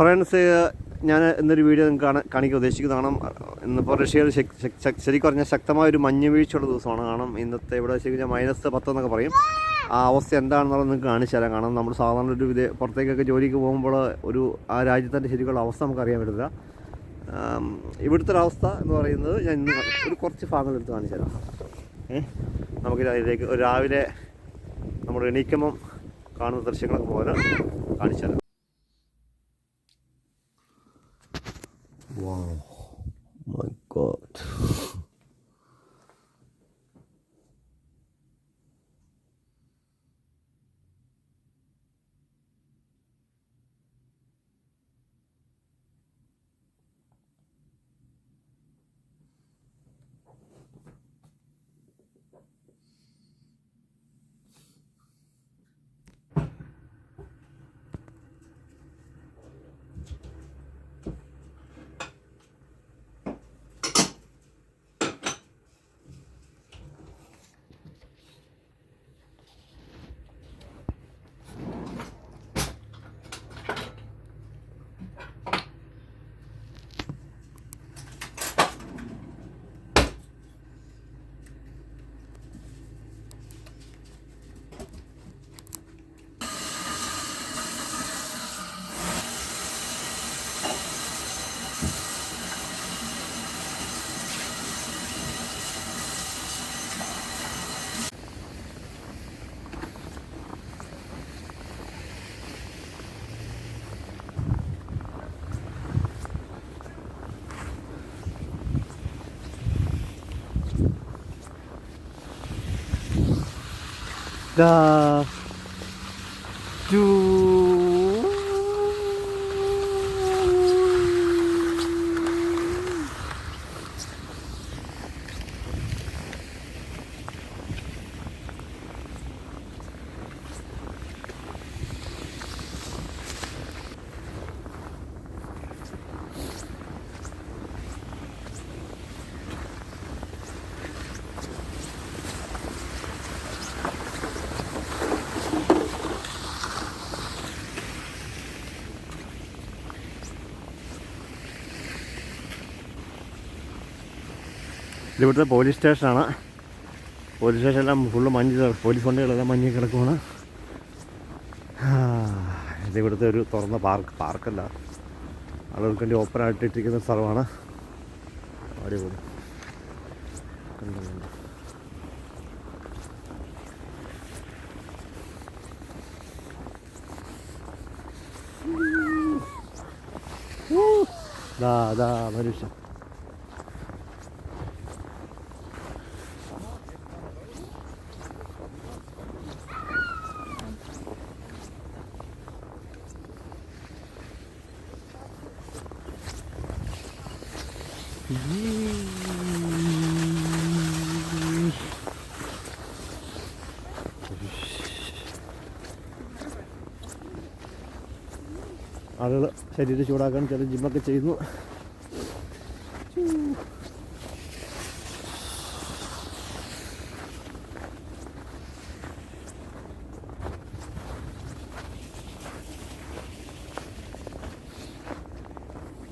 Friends ഞാൻ ഇന്നൊരു video നിങ്ങൾക്ക് കാണാൻ കാണിക്കാൻ ഉദ്ദേശിക്കുന്നതാണ്. ഇന്നിപ്പോൾ റഷ്യയിൽ ശരിക്കും പറഞ്ഞാൽ ശക്തമായ ഒരു മഞ്ഞ് വീഴ്ചയുള്ള ദിവസമാണ്. കാണാം ഇന്നത്തെ ഇവിടെ ശരിക്കും മൈനസ് പത്ത് എന്നൊക്കെ പറയും. ആ അവസ്ഥ എന്താണെന്നുള്ളത് നിങ്ങൾക്ക് കാണിച്ചു തരാം. കാരണം നമ്മൾ സാധാരണ ഒരു വിദേ പുറത്തേക്കൊക്കെ ജോലിക്ക് പോകുമ്പോൾ ഒരു ആ രാജ്യത്തിന്റെ ശരിക്കുള്ള അവസ്ഥ നമുക്ക് അറിയാൻ പറ്റില്ല ഇവിടുത്തെ ഒരു അവസ്ഥ എന്ന് പറയുന്നത് ഞാൻ ഇന്ന് ഒരു കുറച്ച് ഭാഗങ്ങൾ എടുത്ത് കാണിച്ചു തരാം. നമുക്ക് അതിലേക്ക് ഒരു രാവിലെ നമ്മുടെ എണീക്കുമ്പം കാണുന്ന ദൃശ്യങ്ങളൊക്കെ പോലെ കാണിച്ചു തരാം. Wow, 자, 쭉. ഇത് ഇവിടുത്തെ പോലീസ് സ്റ്റേഷനാണ്. പോലീസ് സ്റ്റേഷനെല്ലാം ഫുള്ള് മഞ്ഞ് പോലീസ് വണ്ടികളെല്ലാം മഞ്ഞ് കിടക്കുവാണ്. ഇതിവിടുത്തെ ഒരു തുറന്ന പാർക്ക് പാർക്കല്ല. ആളുകൾക്ക് വേണ്ടി ഓപ്പൺ ആയിട്ടിട്ടിരിക്കുന്ന സ്ഥലമാണ്. അടിപൊളി. കണ്ടോ, കണ്ടോ. ദാ ദാ മനുഷ്യ ആളുകൾ ശരീരം ചൂടാക്കാൻ ചില ജിമ്മൊക്കെ ചെയ്യുന്നു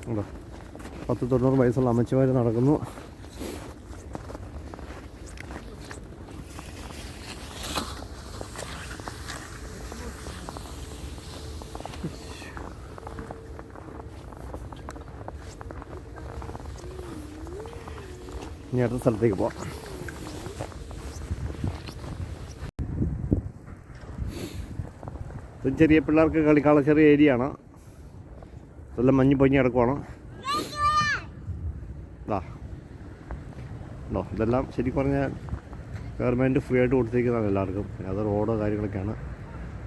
ഉണ്ടോ പത്ത് തൊണ്ണൂറ് വയസ്സുള്ള അമ്മച്ചിമാർ നടക്കുന്നു. ഇനി അടുത്ത സ്ഥലത്തേക്ക് പോവാം. ചെറിയ പിള്ളേർക്ക് കളിക്കാനുള്ള ചെറിയ ഏരിയ ആണ് അതെല്ലാം മഞ്ഞ് പൊഞ്ഞ് കിടക്കുവാണ്. ഇതാ ഉണ്ടോ ഇതെല്ലാം ശരിക്കും പറഞ്ഞാൽ ഗവൺമെന്റ് ഫ്രീ ആയിട്ട് കൊടുത്തിരിക്കുന്നതാണ് എല്ലാവർക്കും. അത് റോഡ് കാര്യങ്ങളൊക്കെയാണ്.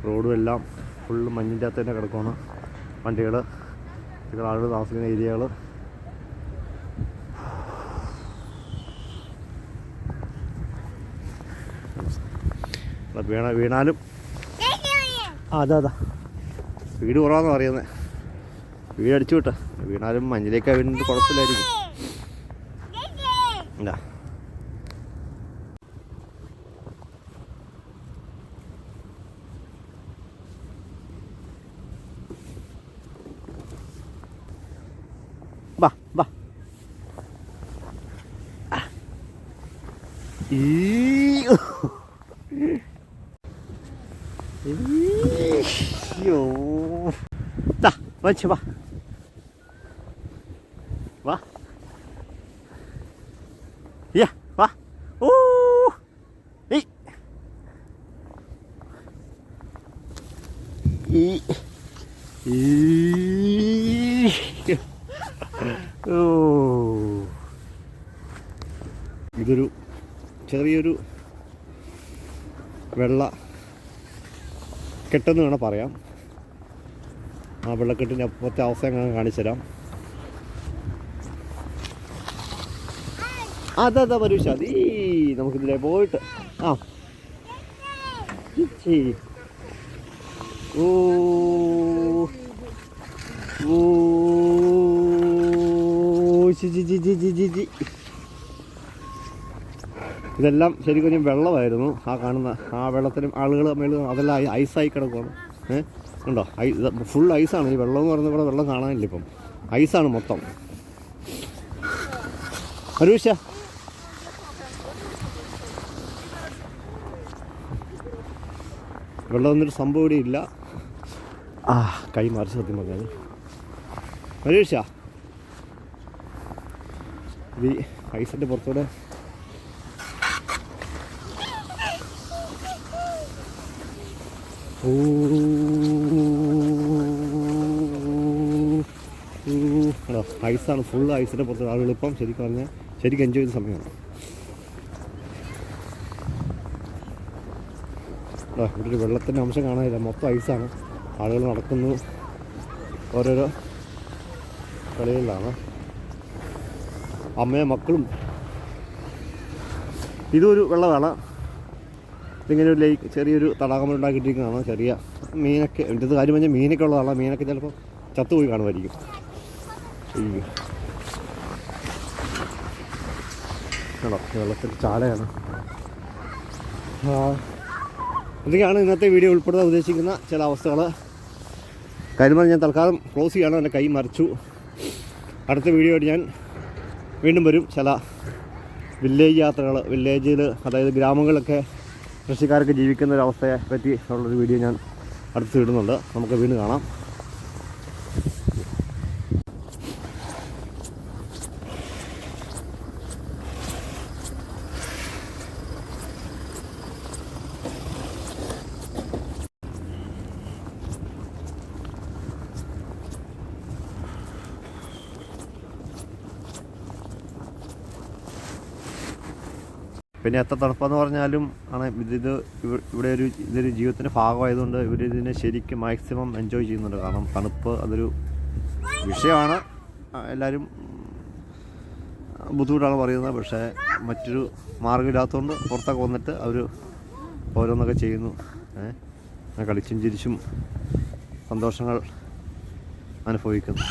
റോഡും എല്ലാം ഫുള്ള് മഞ്ഞിന്റെ അകത്ത് തന്നെ കിടക്കുവാണ്. വണ്ടികൾ ഇവിടെ ആളുകൾ താമസിക്കുന്ന ഏരിയകൾ വീണ വീണാലും. ആ അതാ അതാ. വീട് കുറവാന്ന് പറയുന്നത് വീട് അടിച്ചു വിട്ട. വീണാലും മഞ്ഞിലേക്ക് വീണിട്ട് കുഴപ്പമില്ലായിരിക്കും. 来，吧吧，哎，咦哟，咦哟，走，我去吧。യാ വാ ഓ ഈ ഈ ഈ ഓ ഇതൊരു ചെറിയൊരു വെള്ള കെട്ടെന്ന് വേണം പറയാം. ആ വെള്ളക്കെട്ടിന്റെ അപ്പുറത്തെ അവസ്ഥ ഞാൻ കാണിച്ചു തരാം അതാ പരീക്ഷ. അത് നമുക്കിതിലെ പോയിട്ട്. ആ. ഓ ഇതെല്ലാം ശരിക്കും വെള്ളമായിരുന്നു. ആ കാണുന്ന ആ വെള്ളത്തിലും ആളുകൾ മേളും അതെല്ലാം ഐസായി കിടക്കുകയാണ് ഏഹ് ഉണ്ടോ ഐസ് ഫുൾ ഐസാണ്. ഈ വെള്ളം എന്ന് പറയുന്നത് ഇവിടെ വെള്ളം കാണാനില്ല ഇപ്പം. ഐസാണ് മൊത്തം. അരൂഷ വെള്ളം എന്നൊരു സംഭവം ഇവിടെ ഇല്ല. ആ കൈ മറിച്ച് സത്യം പറഞ്ഞത് പരീക്ഷ? ഇത് ഐസിന്റെ പുറത്തൂടെ. ഓ ഐസാണ് ഫുൾ ഐസിന്റെ പുറത്ത്. ആളുകൾ ഇപ്പം ശരിക്കും പറഞ്ഞാൽ ശരിക്കും എൻജോയ് ചെയ്ത സമയമാണ്. ഇവിടെ ഒരു വെള്ളത്തിന്റെ അംശം കാണാനില്ല. മൊത്തം ഐസാണ് ആളുകൾ നടക്കുന്നു. ഓരോരോ കളികളിലാണ്. അമ്മയും മക്കളും. ഇതൊരു വെള്ളമാണ്. ഇതിങ്ങനെ ഒരു ലേക്ക് ചെറിയൊരു തടാകം ഉണ്ടാക്കിയിട്ടിരിക്കുന്നതാണ്. ചെറിയ മീനൊക്കെ എന്റെ കാര്യം പറഞ്ഞാൽ മീനൊക്കെ ഉള്ളതാണ്. മീനൊക്കെ ചിലപ്പോൾ ചത്തുപോയി കാണുമായിരിക്കും. അയ്യോ. ചാലയാണ്. ആ. ഇതൊക്കെയാണ് ഇന്നത്തെ വീഡിയോ ഉൾപ്പെടുത്താൻ ഉദ്ദേശിക്കുന്ന ചില അവസ്ഥകൾ. പറഞ്ഞാൽ ഞാൻ തൽക്കാലം ക്ലോസ് ചെയ്യാണ് എന്റെ കൈ മറിച്ചു. അടുത്ത വീഡിയോ ഞാൻ വീണ്ടും വരും. ചില വില്ലേജ് യാത്രകൾ വില്ലേജിൽ അതായത് ഗ്രാമങ്ങളിലൊക്കെ കൃഷിക്കാരൊക്കെ ജീവിക്കുന്ന ഒരു അവസ്ഥയെ പറ്റി ഉള്ളൊരു വീഡിയോ ഞാൻ അടുത്ത് ഇടുന്നുണ്ട്. നമുക്ക് വീണ്ടും കാണാം. പിന്നെ എത്ര തണുപ്പെന്ന് പറഞ്ഞാലും ആണ് ഇത് ഇത് ഇവ- ഇവിടെ ഒരു ഇതൊരു ജീവിതത്തിന്റെ ഭാഗമായതുകൊണ്ട് ഇവർ ഇതിനെ ശരിക്കും മാക്സിമം എൻജോയ് ചെയ്യുന്നുണ്ട്. കാരണം തണുപ്പ് അതൊരു വിഷയമാണ്. എല്ലാവരും ബുദ്ധിമുട്ടാണ് പറയുന്നത്. പക്ഷേ മറ്റൊരു മാർഗമില്ലാത്തതുകൊണ്ട് പുറത്തൊക്കെ വന്നിട്ട് അവർ ഓരോന്നൊക്കെ ചെയ്യുന്നു. ഏഹ് കളിച്ചും ചിരിച്ചും സന്തോഷങ്ങൾ അനുഭവിക്കുന്നു.